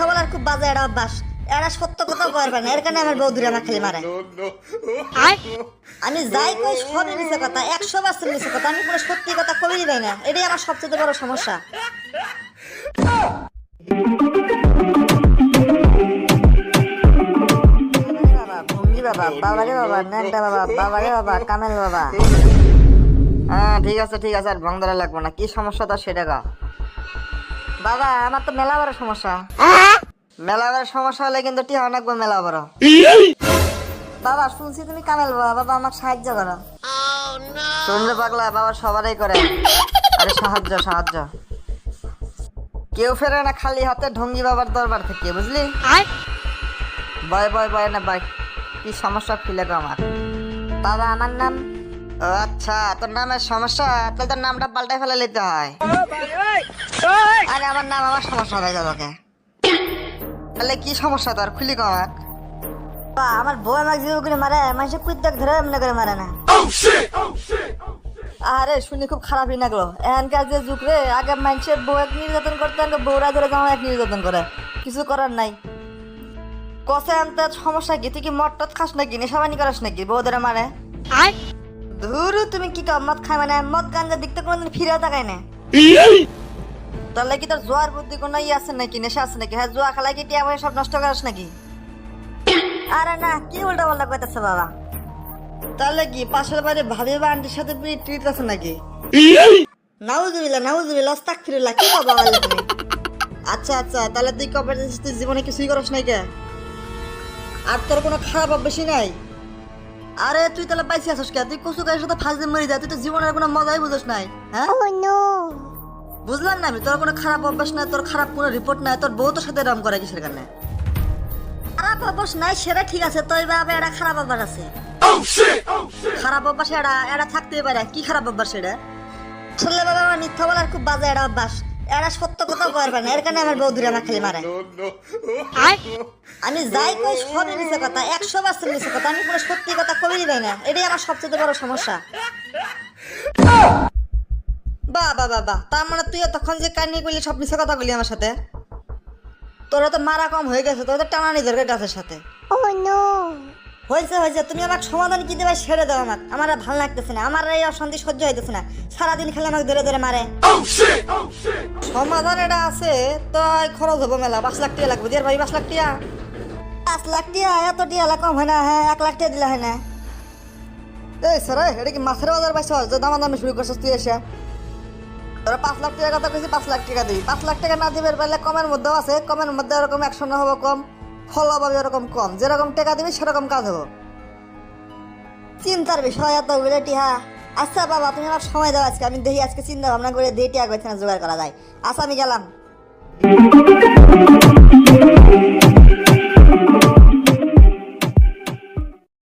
মিথ্যা বলার খুব বাজে একটা অভ্যাস। এরা সত্য কথা করবে না এর কারণে আমার বউ দূরে আমার খালি মারে। আমি যাই কই সবই মিছে কথা একশো পার্সেন্ট মিছে কথা আমি কোনো সত্যি কথা কবি দিবাই না। এটাই আমার সবচেয়ে বড় সমস্যা। বাবা ভঙ্গি বাবা বাবারে বাবা ন্যাংটা বাবা বাবারে বাবা কামেল বাবা। হ্যাঁ ঠিক আছে ঠিক আছে আর ভং ধরা লাগবো না। কি সমস্যা তার সেটা গা বাবা আমার তো মেলা বড় সমস্যা। মেলা বড় সমস্যা হলে কিন্তু টিহা লাগবে মেলা বড়। বাবা শুনছি তুমি কামেল বাবা বাবা আমাকে সাহায্য করো। শুনলে পাগলা বাবা সবারই করে। আরে সাহায্য সাহায্য। কেউ ফেরে না খালি হাতে ঢঙ্গি বাবার দরবার থেকে বুঝলি? বয় বয় বয় না বয় কি সমস্যা ফিলে গো আমার। বাবা আমার নাম? ও আচ্ছা তোর নামের সমস্যা? তাহলে তোর নামটা পাল্টাই ফেলে নিতে হয়। আরে আমার নাম আমার সমস্যা হয়ে যাবে তাহলে কি সমস্যা তোর? খুলি কো আমার বাবা, আমার বউ আমাকে জীব করে মারে মানুষে কুইদ্দাক ধরে এমনি করে মারে না। আরে শুনি খুব খারাপই লাগল। এখানকার যে যুগ রে আগে মানুষের বউ এক নির্যাতন করতে আগে বউরা ধরে জামা এক নির্যাতন করে। কিছু করার নাই। কষে আনতে সমস্যা কি? তুই কি মদ টদ খাস নাকি? নেশাবানি করাস নাকি? বউ ধরে মারে। ধুরু তুমি কি কাম মদ খাই মানে? মদ গাঞ্জা দেখতে কোনোদিন ফিরে তাকাই না। তাহলে কি তোর জোয়ার বুদ্ধি কোনো ই আছে নাকি? নেশা আছে নাকি? হ্যাঁ জুয়া খেলায় কি টিয়া সব নষ্ট করাস নাকি? আরে না, কি উল্টা পাল্টা কইতেছে বাবা? তাহলে কি পাশের বাড়ি ভাবি বা আন্টির সাথে ট্রিট আছে নাকি? নাউজুবিল্লাহ নাউজুবিল্লাহ আস্তাগফিরুল্লাহ কি বাবা আচ্ছা আচ্ছা তাহলে তুই কবে তুই জীবনে কিছুই করিস নাই কে? আর তোর কোনো খারাপ অভ্যাসই নাই? আরে, তুই তাহলে পাইছি আসিস কে? তুই কচু গায়ের সাথে ফাঁস দিয়ে মরে যায় তুই তো জীবনের কোনো মজাই বুঝিস নাই হ্যাঁ? বুঝলাম না আমি তোর কোনো খারাপ অভ্যাস নাই তোর খারাপ কোনো রিপোর্ট নাই তোর বউ তোর সাথে এরম করে কিসের কারণে? খারাপ অভ্যাস নাই সেটা ঠিক আছে তবে বাবা এটা খারাপ অভ্যাস আছে। খারাপ অভ্যাস এটা এটা থাকতেই পারে কি খারাপ অভ্যাস এটা? আসলে বাবা আমার মিথ্যা বলার খুব বাজে একটা অভ্যাস। এরা সত্য কথা করবে না এর কারণে আমার বউ দূরে আমার খালি মারে আমি যাই কই সবই মিছে কথা একশো পার্সেন্ট মিছে কথা আমি কোনো সত্যি কথা কবি দিবাই না এটাই আমার সবচেয়ে বড় সমস্যা। বাহ বাহ তার মানে তুই তখন যে কাহিনী করলি সব মিশে কথা বলি আমার সাথে? তোরা তো মারা কম হয়ে গেছে তোর তো টানা নিজের গাছের সাথে। হয়েছে হয়েছে। তুমি আমাকে সমাধান কি দেবে ছেড়ে দাও আমাকে। আমার ভালো লাগতেছে না। আমার এই অশান্তি সহ্য হইতেছে না। সারাদিন খেলে আমাকে ধরে ধরে মারে। সমাধান এটা আছে তো খরচ হব মেলা। পাঁচ লাখ টাকা লাগবে। দিয়ে ভাই পাঁচ লাখ টাকা। পাঁচ লাখ টিয়া এত টিয়া কম হয় না হ্যাঁ এক লাখ টিয়া দিলে হয় না। এই স্যার এটা কি মাছের বাজার পাইছ? যে দামা দামি শুরু করছিস তুই এসে। তোরা পাঁচ লাখ টাকা কথা কইছি পাঁচ লাখ টাকা দিবি। পাঁচ লাখ টাকা না দিবে পারলে কমের মধ্যেও আছে, কমের মধ্যে এরকম একশো না হব কম ফল হবে এরকম কম। যেরকম টাকা দিবি, সেরকম কাজ হব। চিন্তার বিষয় এত বলে টিহা। আচ্ছা বাবা, তুমি আমার সময় দাও আজকে। আমি দেখি আজকে চিন্তা ভাবনা করে দিয়ে টিয়া করছে না জোগাড় করা যায়। আচ্ছা আমি গেলাম।